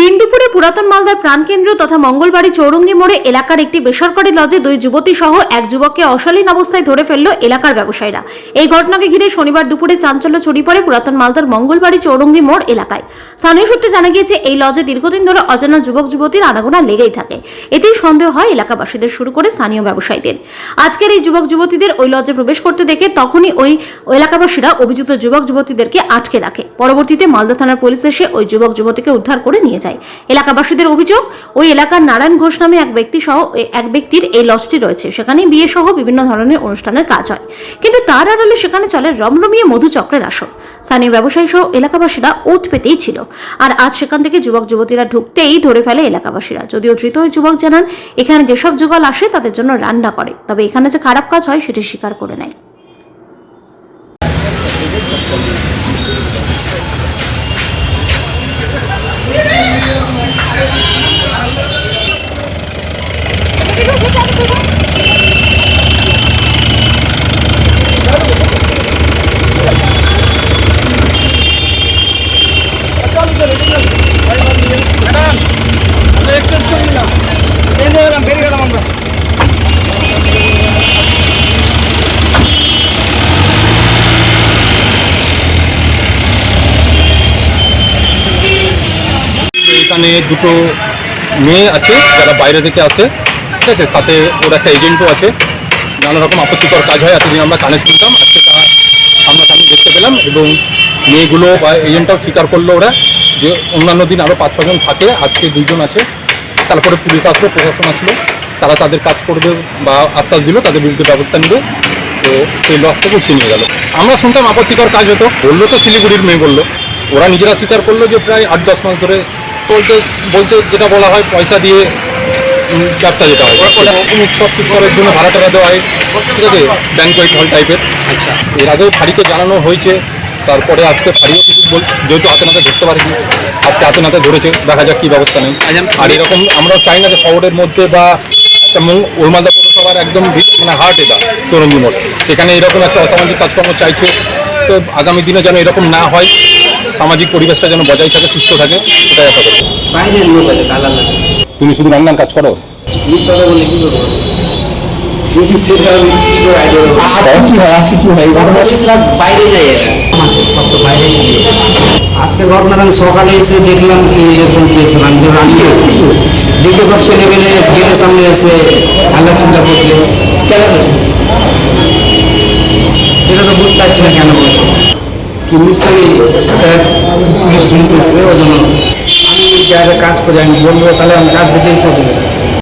দিন দুপুরে পুরাতন মালদার প্রাণকেন্দ্র তথা মঙ্গলবাড়ি চৌরঙ্গি মোড়ে এলাকার একটি বেসরকারি লজে দুই যুবতী সহ এক যুবককে অশালীন অবস্থায় ধরে ফেলল এলাকার ব্যবসায়ীরা। এই ঘটনাকে ঘিরে শনিবার দুপুরে চাঞ্চল্য ছড়িয়ে পড়ে পুরাতন মালদার মঙ্গলবাড়ি চৌরঙ্গি মোড় এলাকায়। স্থানীয় সূত্রে জানা গিয়েছে, এই লজে দীর্ঘদিন ধরে অজানা যুবক যুবতীর আনাগোনা লেগেই থাকে। এতেই সন্দেহ হয় এলাকাবাসীদের শুরু করে স্থানীয় ব্যবসায়ীদের। আজকের এই যুবক যুবতীদের ওই লজে প্রবেশ করতে দেখে তখনই ওই এলাকাবাসীরা অভিযুক্ত যুবক যুবতীদেরকে আটকে রাখে। পরবর্তীতে মালদা থানার পুলিশ এসে ওই যুবক যুবতীকে উদ্ধার করে নিয়ে যায়। এলাকাবাসীদের অভিযোগ, ওই এলাকার নারায়ণ ঘোষ নামে এক ব্যক্তি সহ এক ব্যক্তির এই লজটি রয়েছে। সেখানে বিয়ে সহ বিভিন্ন ধরনের অনুষ্ঠানের কাজ হয়। কিন্তু তার আড়ালে সেখানে চলে রমরমিয়ে মধুচক্রের আসর। স্থানীয় ব্যবসায়ী সহ এলাকাবাসীরা ওত পেতেই ছিল। আর আজ সেখান থেকে যুবক যুবতীরা ঢুকতেই ধরে ফেলে এলাকাবাসীরা। যদিও ধৃত ওই যুবক জানান, এখানে যেসব যুগল আসে তাদের জন্য রান্না করে। তবে এখানে যে খারাপ কাজ হয়, সেটি স্বীকার করে নেয়। এখানে দুটো মেয়ে আছে, যারা বাইরে থেকে আসে, ঠিক আছে? সাথে ওর একটা এজেন্টও আছে। নানা রকম আপত্তিকর কাজ হয়, এতদিন আমরা কানে শুনতাম, আজকে তা আমরা সামনে দেখতে পেলাম এবং মেয়েগুলো বা এজেন্টটাও স্বীকার করল ওরা যে অন্যান্য দিন আরও পাঁচ ছজন থাকে, আজকে দুজন আছে। তারপরে পুলিশ আসলো প্রশাসন আসলো তারা তাদের কাজ করবে বা আশ্বাস দিল তাদের বিরুদ্ধে ব্যবস্থা নেবে। তো সেই লস থেকে উঠিয়ে নিয়ে গেল। আমরা শুনতাম আপত্তিকর কাজ হতো বলল তো শিলিগুড়ির মেয়ে বলল। ওরা নিজেরা স্বীকার করল যে প্রায় আট দশ মাস ধরে বলতে বলতে যেটা বলা হয় পয়সা দিয়ে ব্যবসা যেটা হয়। উৎসব উৎসবের জন্য ভাড়া টাড়া দেওয়া হয়। ঠিক আছে? ব্যাংকোয়েট হল টাইপের আচ্ছা। এর আগেও ফাঁড়িকে জানানো হয়েছে। তারপরে আজকে ফাঁড়িও কিছু বল যেহেতু হাতে নাতে ধরতে পারিনি আজকে হাতে নাতে ধরেছে দেখা যাক কী ব্যবস্থা নেই আর এরকম আমরা চাই না যে শহরের মধ্যে বা একটা ওলমালদা পৌরসভার একদম মানে হার্ট এটা চৌরঙ্গি মোড় সেখানে এরকম একটা অসামাজিক কাজকর্ম চাইছে। তো আগামী দিনে যেন এরকম না হয় সামাজিক পরিবেশটা যেন বজায় থাকে সুস্থ থাকে সেটাই আশা করি বাইরের লোক আছে দালাল আছে। তুমি শুধু রান্নার কাজ করো মিথ্যা কথা বলে কি করব যদি সেটা আমি কি হয় আজকে কি হয় বলেছিলাম বাইরে যাই সব তো বাইরে ছিল আজকে ঘটনাটা আমি সকালে এসে দেখলাম কি এরকম কেস আমি তো আজকে দেখে সব ছেলেমেলে গেটের সামনে এসে আল্লাহ চিন্তা করছে। কেন? সেটা তো বুঝতে পারছি না কেন কি নিশ্চয়ই স্যার পুলিশ ওই জন্য। আমি জায়গায় কাজ করি, আমি বলব, তাহলে আমি কাজ দিতেই করে দেবে